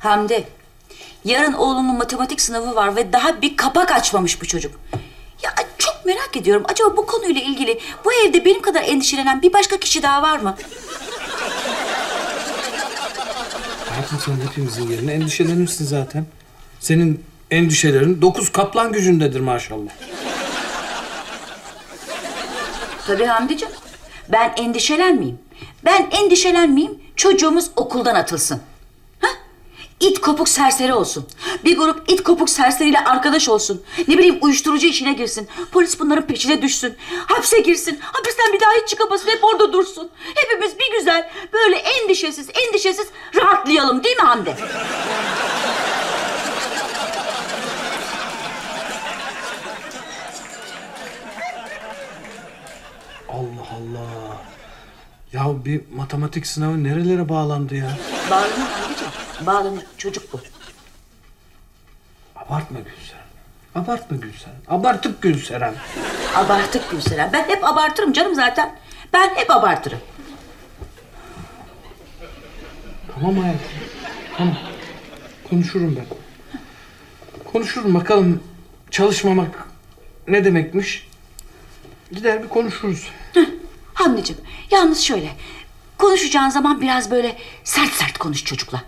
Hamdi, yarın oğlunun matematik sınavı var ve daha bir kapak açmamış bu çocuk. Ya çok merak ediyorum. Acaba bu konuyla ilgili bu evde benim kadar endişelenen bir başka kişi daha var mı? Hayatım sen hepimizin yerine endişelenirsin zaten. Senin endişelerin dokuz kaplan gücündedir maşallah. Tabii Hamdi'cim. Ben endişelenmeyeyim. Ben endişelenmeyeyim. Çocuğumuz okuldan atılsın. İt kopuk serseri olsun. Bir grup it kopuk serseriyle arkadaş olsun. Ne bileyim uyuşturucu işine girsin. Polis bunların peşine düşsün. Hapse girsin. Hapisten bir daha hiç çıkamasın. Hep orada dursun. Hepimiz bir güzel böyle endişesiz endişesiz rahatlayalım değil mi Hamdi? Allah Allah. Ya bir matematik sınavı nerelere bağlandı ya? Bağlanır Bağlanır. Çocuk bu. Abartma Gülseren. Abartma Gülseren. Abartıp Gülseren. Abartık Gülseren. Ben hep abartırım canım zaten. Ben hep abartırım. Tamam hayatım. Tamam. Konuşurum ben. Konuşurum bakalım çalışmamak ne demekmiş. Gider bir konuşuruz. Hamdi'cim yalnız şöyle konuşacağın zaman biraz böyle sert sert konuş çocukla.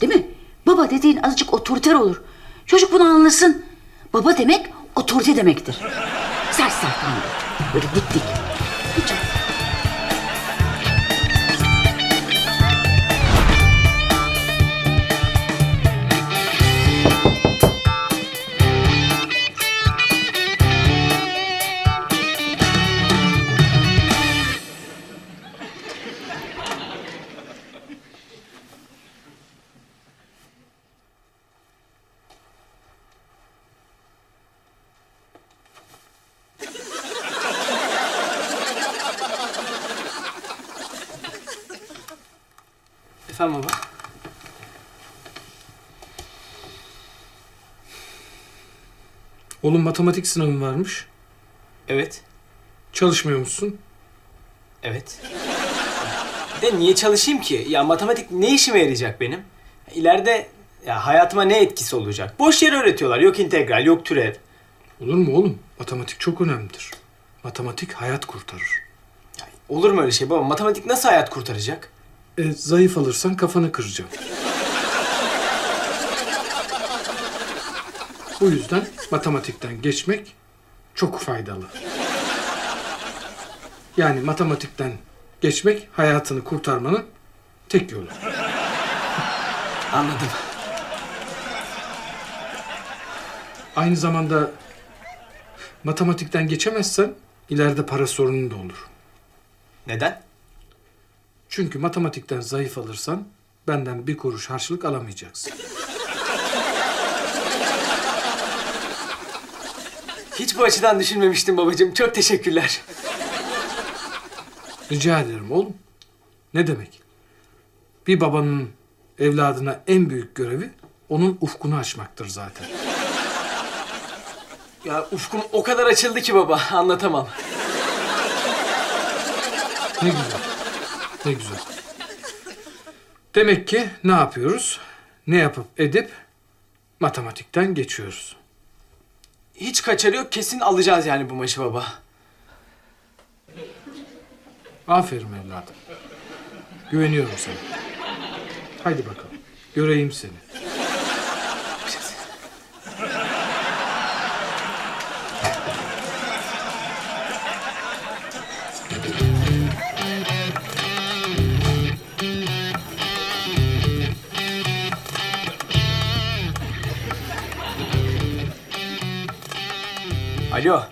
Değil mi? Baba dediğin azıcık otoriter olur. Çocuk bunu anlasın. Baba demek otorite demektir. Sert sert Hamdi. Böyle dik Efendim baba? Oğlum matematik sınavın varmış. Evet. Çalışmıyor musun? Evet. De niye çalışayım ki? Ya matematik ne işime yarayacak benim? İleride ya hayatıma ne etkisi olacak? Boş yere öğretiyorlar. Yok integral, yok türev. Olur mu oğlum? Matematik çok önemlidir. Matematik hayat kurtarır. Olur mu öyle şey baba? Matematik nasıl hayat kurtaracak? E, zayıf alırsan kafanı kıracağım. Bu yüzden matematikten geçmek çok faydalı. Yani matematikten geçmek hayatını kurtarmanın tek yolu. Anladım. Aynı zamanda matematikten geçemezsen ileride para sorunun da olur. Neden? Çünkü matematikten zayıf alırsan benden bir kuruş harçlık alamayacaksın. Hiç bu açıdan düşünmemiştim babacığım. Çok teşekkürler. Rica ederim oğlum. Ne demek? Bir babanın evladına en büyük görevi onun ufkunu açmaktır zaten. Ya ufkum o kadar açıldı ki baba. Anlatamam. Ne güzel. Ne güzel. Demek ki ne yapıyoruz? Ne yapıp edip matematikten geçiyoruz. Hiç kaçarı yok. Kesin alacağız yani bu maçı baba. Aferin evladım. Güveniyorum sana. Haydi bakalım. Göreyim seni. Alo.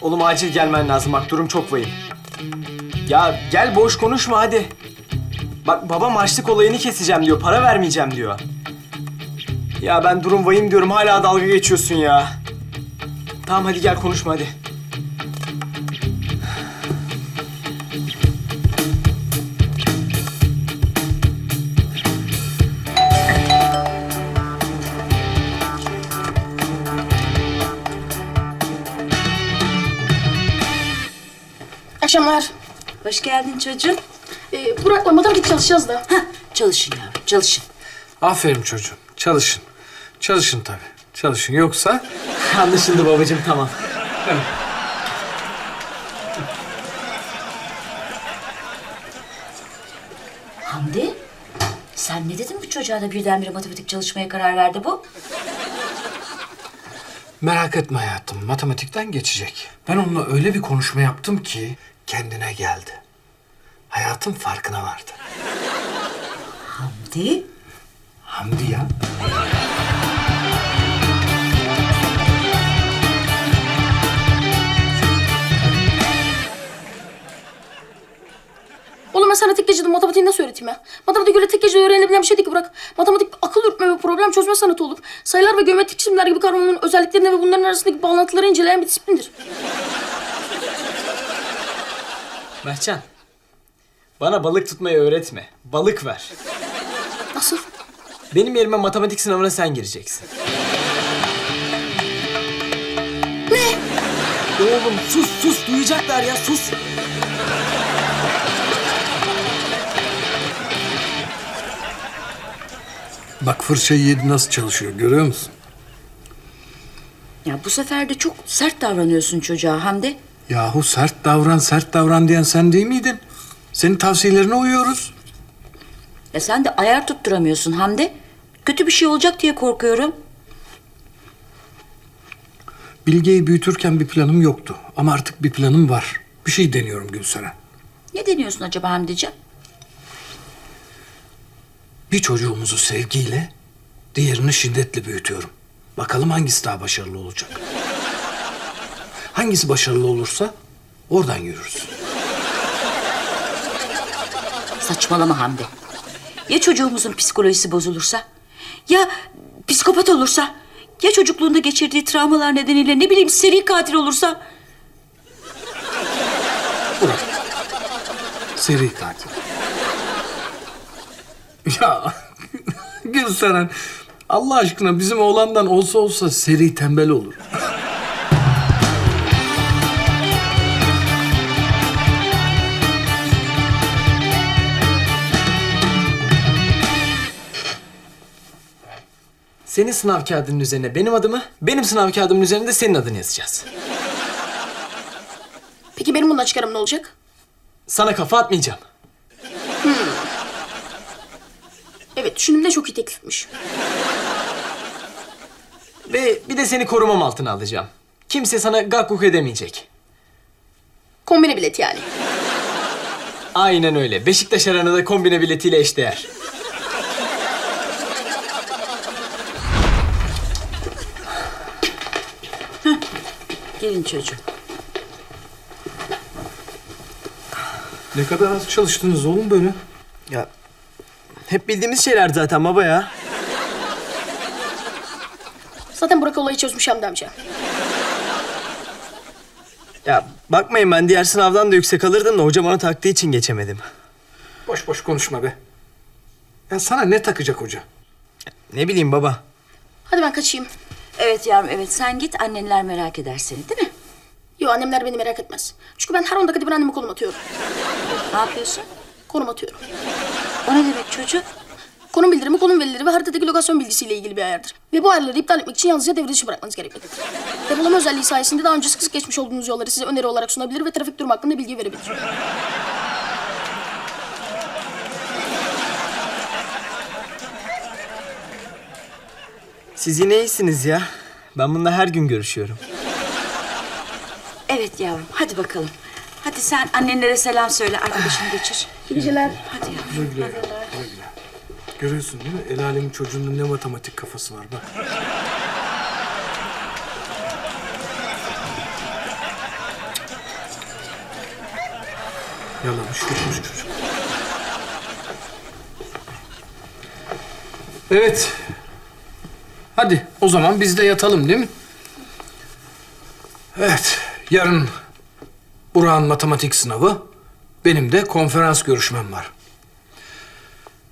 Oğlum acil gelmen lazım. Bak durum çok vahim. Ya gel boş konuşma hadi. Bak babam açlık olayını keseceğim diyor. Para vermeyeceğim diyor. Ya ben durum vahim diyorum. Hala dalga geçiyorsun ya. Tamam hadi gel konuşma hadi. Akşamlar. Hoş geldin çocuğum. Ee, Burak'la matematik çalışacağız da. Hah, çalışın yavrum çalışın. Aferin çocuğum. Çalışın. Çalışın tabii. Çalışın. Yoksa Anlaşıldı babacığım tamam. Hamdi, sen ne dedin bu çocuğa da birdenbire matematik çalışmaya karar verdi bu? merak etme hayatım. Matematikten geçecek. Ben onunla öyle bir konuşma yaptım ki kendine geldi. Hayatın farkına vardı. Hamdi, Hamdi ya. Oğlum ben sana tek gecede matematiği nasıl öğreteyim ya? Matematik öyle tek gecede öğrenilebilen bir şey değil ki bırak. Matematik akıl yürütme ve problem çözme sanatı olur. Sayılar ve geometrik cisimler gibi kavramların özelliklerini ve bunların arasındaki bağlantıları inceleyen bir disiplindir. Mertcan. Bana balık tutmayı öğretme. Balık ver. Nasıl? Benim yerime matematik sınavına sen gireceksin. Ne? Oğlum sus sus duyacaklar ya sus. Bak fırçayı yedi nasıl çalışıyor görüyor musun? ya bu sefer de çok sert davranıyorsun çocuğa Hamdi. Yahu sert davran sert davran diyen sen değil miydin? Senin tavsiyelerine uyuyoruz. Ya sen de ayar tutturamıyorsun Hamdi. Kötü bir şey olacak diye korkuyorum. Bilge'yi büyütürken bir planım yoktu. Ama artık bir planım var. Bir şey deniyorum Gülseren. Ne deniyorsun acaba Hamdi'ciğim? Bir çocuğumuzu sevgiyle, diğerini şiddetle büyütüyorum. Bakalım hangisi daha başarılı olacak. Hangisi başarılı olursa oradan yürürüz. Saçmalama Hamdi. Ya çocuğumuzun psikolojisi bozulursa? Ya psikopat olursa? Ya çocukluğunda geçirdiği travmalar nedeniyle ne bileyim seri katil olursa? Burak. Seri katil. Ya Gülseren Allah aşkına bizim oğlandan olsa olsa seri tembel olur. Senin sınav kağıdının üzerine benim adımı, benim sınav kağıdımın üzerine de senin adını yazacağız. Peki benim bundan çıkarım ne olacak? Sana kafa atmayacağım. Evet düşündüğümde çok iyi teklifmiş. Ve bir de seni korumam altına alacağım. Kimse sana gakkuk edemeyecek. Kombine bilet yani. Aynen öyle. Beşiktaş Arena'da kombine biletiyle eşdeğer. Gelin çocuğum. Ne kadar az çalıştınız oğlum böyle. Ya hep bildiğimiz şeyler zaten baba ya. Zaten Burak olayı çözmüş Hamdi amca. Ya bakmayın ben diğer sınavdan da yüksek alırdım da hocam ona taktığı için geçemedim. Boş boş konuşma be. Ya sana ne takacak hoca? Ne bileyim baba. Hadi ben kaçayım. Evet yavrum evet sen git annenler merak eder seni değil mi? Yo annemler beni merak etmez. Çünkü ben her 10 dakikada bir anneme konum atıyorum. Ne yapıyorsun? Konum atıyorum. O ne demek çocuğum? Konum bildirimi, konum verileri ve haritadaki lokasyon bilgisiyle ilgili bir ayardır. Ve bu ayarları iptal etmek için yalnızca devre dışı bırakmanız gerekmektedir. Depolama özelliği sayesinde daha önce sık sık geçmiş olduğunuz yolları size öneri olarak sunabilir ve trafik durumu hakkında bilgi verebilir. Siz yine iyisiniz ya. Ben bununla her gün görüşüyorum. Evet yavrum hadi bakalım. Hadi sen annenlere selam söyle arkadaşını geçir. İyi geceler. Hadi yavrum. Güle güle. Güle güle. Görüyorsun değil mi? El alemin çocuğunun ne matematik kafası var bak. Yalamış gitmiş çocuk. Evet. Hadi o zaman biz de yatalım değil mi? Evet. Yarın Burak'ın matematik sınavı. Benim de konferans görüşmem var.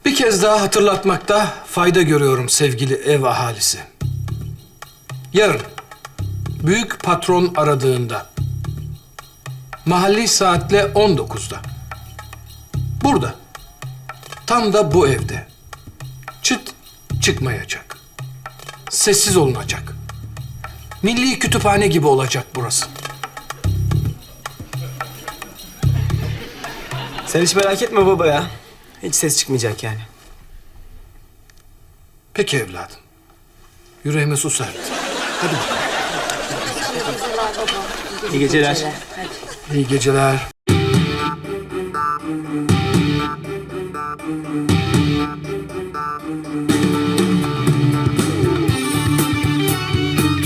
Bir kez daha hatırlatmakta fayda görüyorum sevgili ev ahalisi. Yarın büyük patron aradığında mahalli saatle 19'da burada tam da bu evde çıt çıkmayacak. Sessiz olunacak. Milli kütüphane gibi olacak burası. Sen hiç merak etme baba ya. Hiç ses çıkmayacak yani. Peki evladım. Yüreğime su serpti. Hadi bakalım. İyi geceler. İyi geceler.